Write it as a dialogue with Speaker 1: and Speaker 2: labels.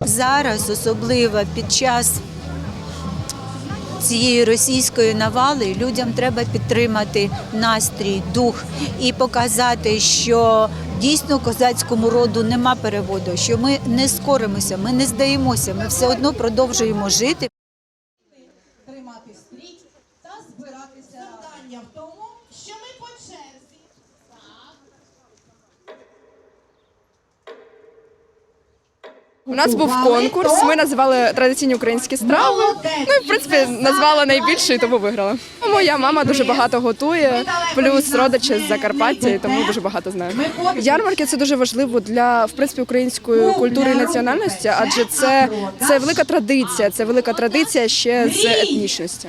Speaker 1: зараз, особливо під час цієї російської навали, людям треба підтримати настрій, дух і показати, що дійсно козацькому роду нема переводу, що ми не скоримося, ми не здаємося, ми все одно продовжуємо жити.
Speaker 2: тримати стрій та збиратися. Завдання в тому, що ми по черзі.
Speaker 3: У нас був конкурс. Ми називали традиційні українські страви. Ну і в принципі назвала найбільше, і тому виграла. Моя мама дуже багато готує, плюс родичі з Закарпаття, і тому дуже багато знаю. Ярмарки це дуже важливо для в принципі української культури і національності, адже це, це велика традиція. Це велика традиція ще з етнічності.